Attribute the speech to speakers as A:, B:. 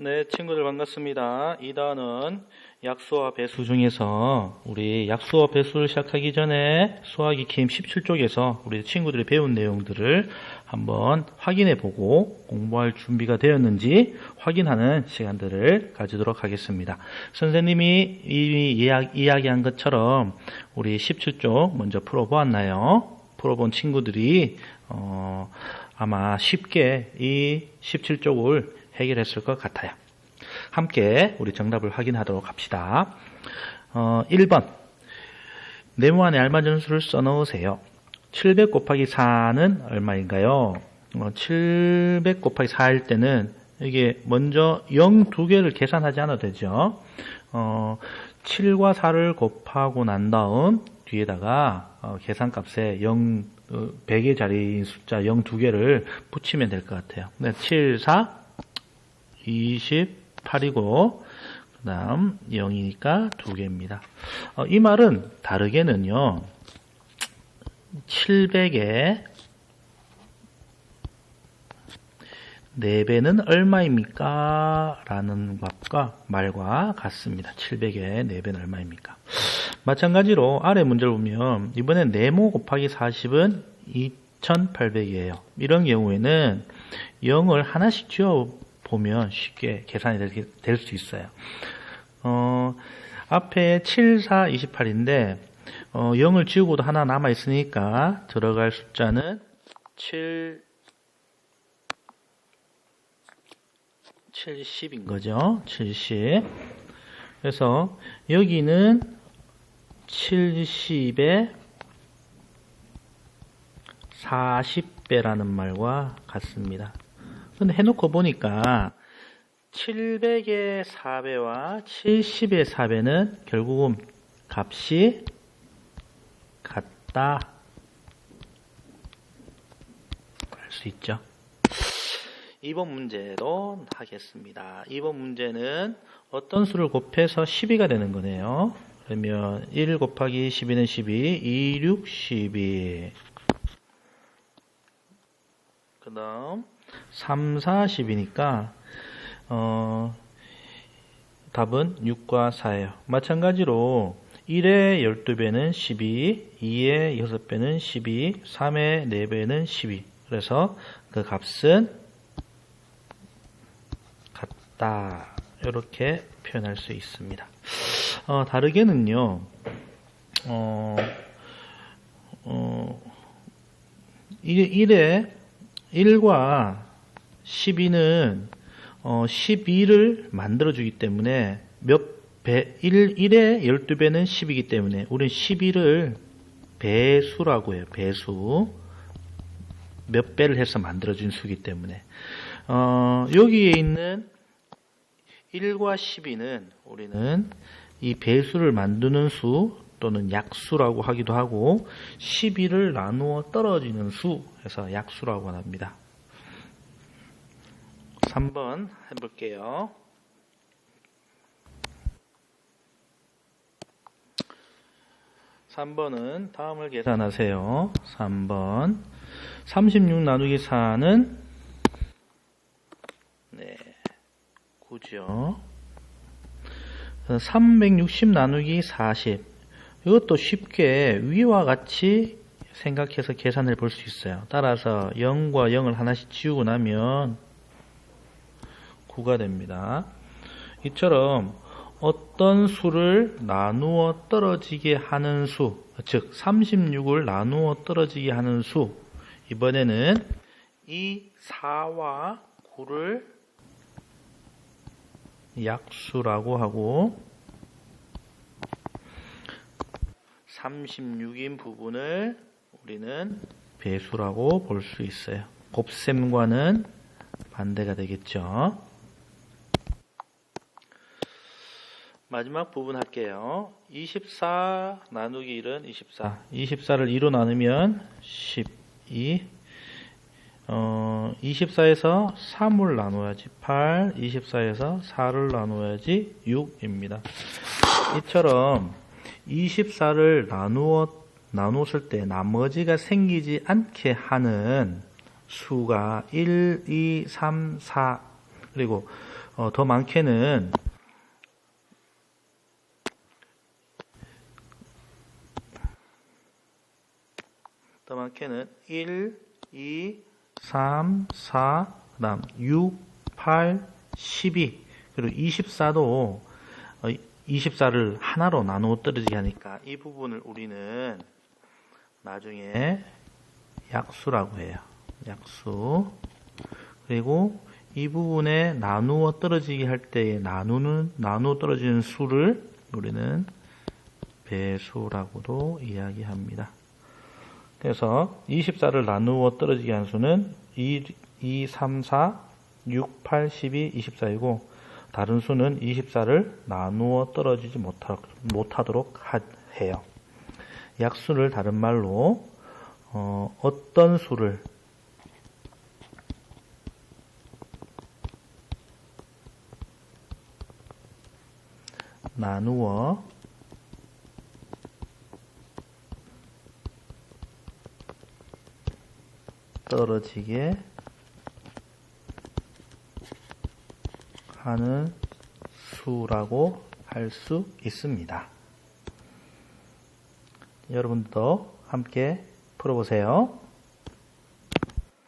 A: 네, 친구들 반갑습니다. 이 단은 약수와 배수 중에서 우리 약수와 배수를 시작하기 전에 수학 익힘 17쪽에서 우리 친구들이 배운 내용들을 한번 확인해 보고 공부할 준비가 되었는지 확인하는 시간들을 가지도록 하겠습니다. 선생님이 이미 이야기, 이야기한 것처럼 우리 17쪽 먼저 풀어보았나요? 풀어본 친구들이 어, 아마 쉽게 이 17쪽을 해결했을 것 같아요. 함께 우리 정답을 확인하도록 합시다. 어, 1번. 네모 안에 알맞은 수를 써넣으세요. 700 곱하기 4는 얼마인가요? 어, 700 곱하기 4일 때는 이게 먼저 0 두 개를 계산하지 않아도 되죠. 어, 7과 4를 곱하고 난 다음 뒤에다가 어, 계산값에 0, 100의 자리인 숫자 0 두 개를 붙이면 될 것 같아요. 네, 7, 4, 28이고 그 다음 0이니까 2개입니다. 어, 이 말은 다르게는요. 700에 4배는 얼마입니까? 라는 것과 말과 같습니다. 700에 4배는 얼마입니까? 마찬가지로 아래 문제를 보면 이번엔 네모 곱하기 40은 2800이에요. 이런 경우에는 0을 하나씩 지워 보면 쉽게 계산이 될 수 있어요. 어, 앞에 7, 4, 28인데 어, 0을 지우고도 하나 남아 있으니까 들어갈 숫자는 7, 70인 거죠. 70. 그래서 여기는 70에 40배라는 말과 같습니다. 근데 해놓고 보니까 700의 4배와 70의 4배는 결국은 값이 같다 할수 있죠. 2번 문제로 하겠습니다. 2번 문제는 어떤 수를 곱해서 12가 되는 거네요. 그러면 1 곱하기 12는 12, 2, 6, 12. 그 다음 3, 4, 10이니까 어, 답은 6과 4예요. 마찬가지로 1의 12배는 12, 2의 6배는 12, 3의 4배는 12. 그래서 그 값은 같다. 이렇게 표현할 수 있습니다. 어, 다르게는요, 어, 어, 1의 1과 12는 어, 12를 만들어주기 때문에 몇 배, 1, 1의 12배는 10이기 때문에 우리는 12를 배수라고 해요. 배수. 몇 배를 해서 만들어준 수기 때문에. 어, 여기에 있는 1과 12는 우리는 이 배수를 만드는 수 또는 약수라고 하기도 하고 12를 나누어 떨어지는 수 해서 약수라고 합니다. 3번 해볼게요. (3번은) 다음을 계산하세요. (3번) (36) 나누기 (4는) 네, 9죠. (360) 나누기 (40) 이것도 쉽게 위와 같이 생각해서 계산을 볼 수 있어요. 따라서 0과 0을 하나씩 지우고 나면 9가 됩니다. 이처럼 어떤 수를 나누어 떨어지게 하는 수, 즉 36을 나누어 떨어지게 하는 수, 이번에는 이 4와 9를 약수라고 하고 36인 부분을 우리는 배수라고 볼 수 있어요. 곱셈과는 반대가 되겠죠. 마지막 부분 할게요. 24 나누기 1은 24. 24를 2로 나누면 12. 어, 24에서 3을 나눠야지 8. 24에서 4를 나눠야지 6입니다. 이처럼 24를 나누어, 나눴을 때 나머지가 생기지 않게 하는 수가 1, 2, 3, 4, 그리고 어, 더 많게는 더 많게는 1, 2, 3, 4, 그다음 6, 8, 12 그리고 24도 24를 하나로 나누어 떨어지게 하니까 이 부분을 우리는 나중에 약수라고 해요. 약수. 그리고 이 부분에 나누어 떨어지게 할 때에 나누는 나누어 떨어지는 수를 우리는 배수라고도 이야기합니다. 그래서 24를 나누어 떨어지게 한 수는 2, 2 3, 4, 6, 8, 12, 24이고 다른 수는 24를 나누어 떨어지지 못하, 못하도록 하, 해요. 약수를 다른 말로 어, 어떤 수를 나누어 떨어지게 하는 수라고 할 수 있습니다. 여러분도 함께 풀어보세요.